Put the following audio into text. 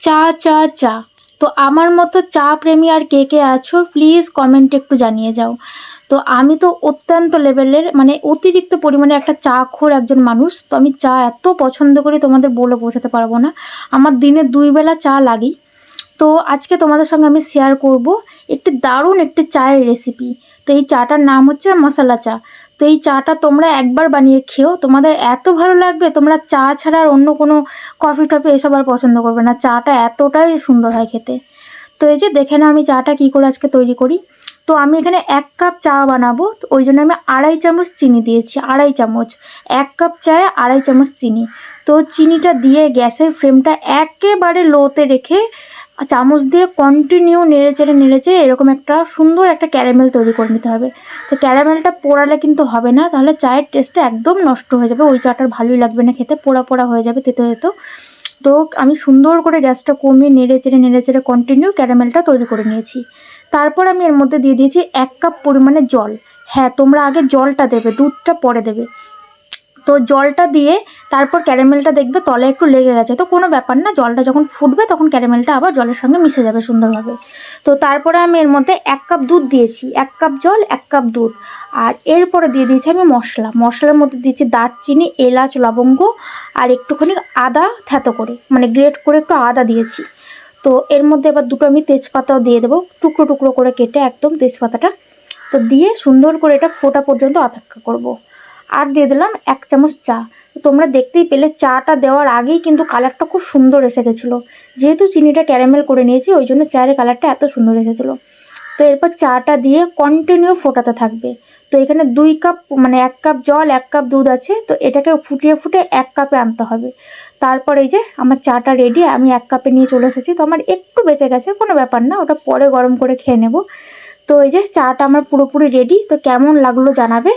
চা চা চা। তো আমার মতো চা প্রেমী আর কে কে আছো প্লিজ কমেন্টে একটু জানিয়ে যাও। তো আমি তো অত্যন্ত লেভেলের মানে অতিরিক্ত পরিমাণে একটা চা খোর একজন মানুষ, তো আমি চা এত পছন্দ করি তোমাদের বলে বোঝাতে পারব না। আমার দিনে দুই বেলা চা লাগেই। তো আজকে তোমাদের সঙ্গে আমি শেয়ার করব একটি দারুণ একটি চায়ের রেসিপি তো এই চাটার নাম হচ্ছে মশলা চা। তো এই চাটা তোমরা একবার বানিয়ে খেও। তোমাদের এত ভালো লাগবে, তোমরা চা ছাড়া আর অন্য কোনো কফি টফি এসব আর পছন্দ করবে না। চাটা এতটাই সুন্দর হয় খেতে। তো এই যে দেখে নাও আমি চাটা কী করে আজকে তৈরি করি। তো আমি এখানে এক কাপ চা বানাবো, তো ওই জন্য আমি আড়াই চামচ চিনি দিয়েছি, আড়াই চামচ। এক কাপ চায়ে আড়াই চামচ চিনি। তো চিনিটা দিয়ে গ্যাসের ফ্লেমটা একেবারে লোতে রেখে চামচ দিয়ে কন্টিনিউ নেড়ে চেড়ে নেড়ে চেড়ে এরকম একটা সুন্দর একটা ক্যারামেল তৈরি করে নিতে হবে। তো ক্যারামেলটা পোড়ালে কিন্তু হবে না, তাহলে চায়ের টেস্টটা একদম নষ্ট হয়ে যাবে, ওই চাটার ভালোই লাগবে না খেতে, পোড়া পোড়া হয়ে যাবে তেতো তেতো। তো আমি সুন্দর করে গ্যাসটা কমিয়ে নেড়ে চেড়ে নেড়ে চেড়ে কন্টিনিউ ক্যারামেলটা তৈরি করে নিয়েছি। তারপর আমি এর মধ্যে দিয়ে দিয়েছি এক কাপ পরিমাণে জল। হ্যাঁ তোমরা আগে জলটা দেবে, দুধটা পরে দেবে। তো জলটা দিয়ে তারপর ক্যারামেলটা দেখবে তলে একটু লেগে গেছে। তো কোনো ব্যাপার না, জলটা যখন ফুটবে তখন ক্যারামেলটা আবার জলের সঙ্গে মিশে যাবে সুন্দরভাবে। তো তারপরে আমি এর মধ্যে এক কাপ দুধ দিয়েছি, এক কাপ জল, এক কাপ দুধ। আর এরপরে দিয়ে দিয়েছি আমি মশলা। মশলার মধ্যে দিয়েছি দারচিনি, এলাচ, লবঙ্গ আর একটুখানি আদা থ্যাতো করে মানে গ্রেট করে একটু আদা দিয়েছি। তো এর মধ্যে আবার দুটো আমি তেজপাতাও দিয়ে দেবো। টুকরো টুকরো করে কেটে একদম তেজপাতাটা। তো দিয়ে সুন্দর করে এটা ফোটা পর্যন্ত অপেক্ষা করব। আর দিয়ে দিলাম এক চামচ চা। তোমরা দেখতেই পেলে চাটা দেওয়ার আগেই কিন্তু কালারটা খুব সুন্দর এসে গেছিল। যেহেতু চিনিটা ক্যারামেল করে নিয়েছি, ওই জন্য চায়ের কালারটা এত সুন্দর এসেছিল। তো এরপর চাটা দিয়ে কন্টিনিউ ফোটাতে থাকবে। তো এখানে দুই কাপ মানে এক কাপ জল, এক কাপ দুধ আছে, তো এটাকে ফুটিয়ে ফুটে এক কাপে আনতে হবে। তারপর এই যে আমার চাটা রেডি আমি এক কাপে নিয়ে চলে এসেছি। তো আমার একটু বেঁচে গেছে, কোনো ব্যাপার না, ওটা পরে গরম করে খেয়ে নেব। তো এই যে চাটা আমার পুরোপুরি রেডি তো কেমন লাগল জানাবে?